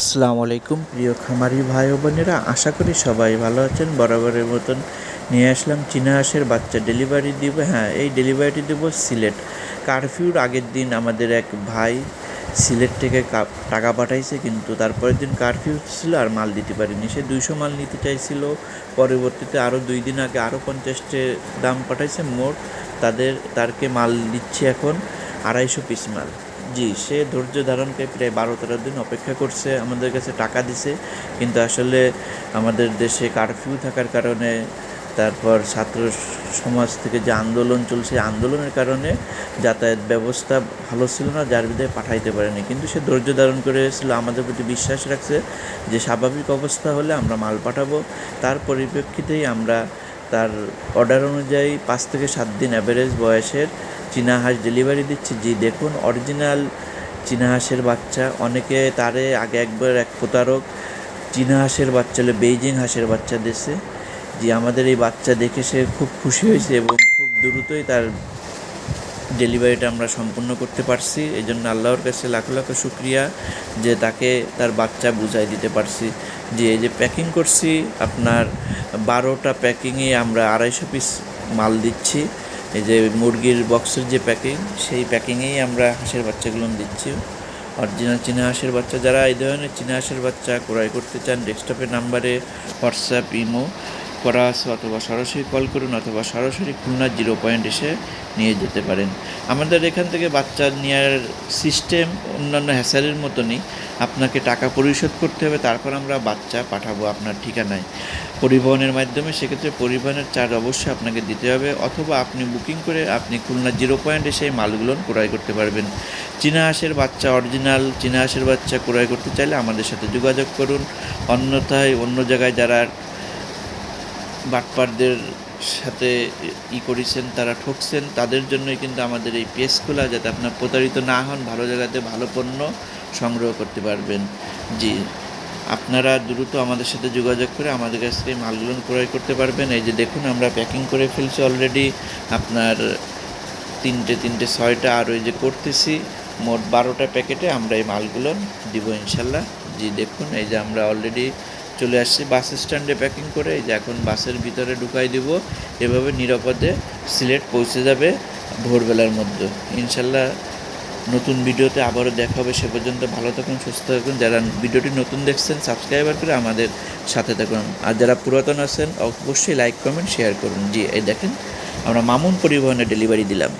আসসালামু আলাইকুম। প্রিয় খামারি ভাই ও বোনেরা, আশা করি সবাই ভালো আছেন। বরাবরের মতন নিয়ে আসলাম চীনা হাঁসের বাচ্চা ডেলিভারি দিব। হ্যাঁ এই ডেলিভারিটি দেবো সিলেট। কারফিউর আগের দিন আমাদের এক ভাই সিলেট থেকে টাকা পাঠাইছে, কিন্তু তারপরের দিন কারফিউ ছিল আর মাল দিতে পারিনি। সে দুইশো মাল নিতে চাইছিল। পরবর্তীতে আরও দুই দিন আগে আরও পঞ্চাশটে দাম পাঠাইছে। মোট তাদের, তারকে মাল দিচ্ছি এখন আড়াইশো পিস মাল। জি, সে ধৈর্য ধারণ করে প্রায় বারো তেরো দিন অপেক্ষা করছে, আমাদের কাছে টাকা দিছে। কিন্তু আসলে আমাদের দেশে কারফিউ থাকার কারণে, তারপর ছাত্র সমাজ থেকে যে আন্দোলন চলছে আন্দোলনের কারণে যাতায়াত ব্যবস্থা ভালো ছিল না, যার বিধায় পাঠাইতে পারেনি। কিন্তু সে ধৈর্য ধারণ করেছিল, আমাদের প্রতি বিশ্বাস রাখছে যে স্বাভাবিক অবস্থা হলে আমরা মাল পাঠাবো। তার পরিপ্রেক্ষিতেই আমরা তার অর্ডার অনুযায়ী পাঁচ থেকে সাত দিন অ্যাভারেজ বয়সের চীনা হাঁস ডেলিভারি দিচ্ছে। জি, দেখুন অরিজিনাল চীনা হাঁসের বাচ্চা। অনেকে তারে আগে একবার এক প্রতারক চীনা হাঁসের বাচ্চা হলে বেইজিং হাঁসের বাচ্চা দেশে যে আমাদের এই বাচ্চা দেখে সে খুব খুশি হয়েছে এবং খুব দ্রুতই তার ডেলিভারিটা আমরা সম্পূর্ণ করতে পারছি। এই জন্য আল্লাহর কাছে লাখ লাখ শুক্রিয়া যে তাকে তার বাচ্চা বুঝাই দিতে পারছি। যে এই যে প্যাকিং করছি, আপনার বারোটা প্যাকিংয়ে আমরা আড়াইশো পিস মাল দিচ্ছি। এই যে মুরগির বক্সের যে প্যাকিং সেই প্যাকিংয়েই আমরা হাঁসের বাচ্চাগুলো দিচ্ছি। অরিজিনাল চীনা হাঁসের বাচ্চা যারা, এই ধরনের চীনা হাঁসের বাচ্চা ক্রয় করতে চান ডেস্কটপের নাম্বারে হোয়াটসঅ্যাপ ইমো করা আছে অথবা সরাসরি কল করুন অথবা সরাসরি খুলনা জিরো পয়েন্ট এসে নিয়ে যেতে পারেন। আমাদের এখান থেকে বাচ্চা নেওয়ার সিস্টেম অন্যান্য হ্যাসারের মতনই। আপনাকে টাকা পরিশোধ করতে হবে, তারপর আমরা বাচ্চা পাঠাবো আপনার ঠিকানায়। পরিবহনের মাধ্যমে সেক্ষেত্রে পরিবহনের চার্জ অবশ্যই আপনাকে দিতে হবে, অথবা আপনি বুকিং করে আপনি খুলনা জিরো পয়েন্টে সেই মালগুলো ক্রয় করতে পারবেন। চীনা হাঁসের বাচ্চা অরিজিনাল চীনা হাঁসের বাচ্চা ক্রয় করতে চাইলে আমাদের সাথে যোগাযোগ করুন। অন্যথায় অন্য জায়গায় যারা বাটপারদের সাথে ই করেছেন, তারা ঠকছেন। তাদের জন্যই কিন্তু আমাদের এই পেজ খোলা, যাতে আপনার প্রতারিত না হন, ভালো জায়গাতে ভালো পণ্য সংগ্রহ করতে পারবেন। জি, আপনারা দ্রুত আমাদের সাথে যোগাযোগ করে আমাদের কাছ থেকে মালগুলো ক্রয় করতে পারবেন। এই যে দেখুন, আমরা প্যাকিং করে ফেলছি অলরেডি আপনার তিনটে তিনটে, ছয়টা, আর ওই যে করতেছি, মোট বারোটা প্যাকেটে আমরা এই মালগুলো দিব ইনশাল্লাহ। জি, দেখুন, এই যে আমরা অলরেডি চলে আসছি, বাস স্ট্যান্ডে প্যাকিং করে, এই যে এখন বাসের ভিতরে ঢুকাই দিব। এভাবে নিরাপদে সিলেট পৌঁছে যাবে ভোরবেলার মধ্যে। ইনশাল্লাহ নতুন ভিডিওতে আবারও দেখা হবে। সে পর্যন্ত ভালো থাকুন, সুস্থ থাকুন। যারা ভিডিওটি নতুন দেখছেন সাবস্ক্রাইবার করে আমাদের সাথে থাকুন। আর যারা পুরাতন আছেন, অবশ্যই লাইক কমেন্ট শেয়ার করুন। জি, এই দেখেন আমরা মামুন পরিবহনে ডেলিভারি দিলাম।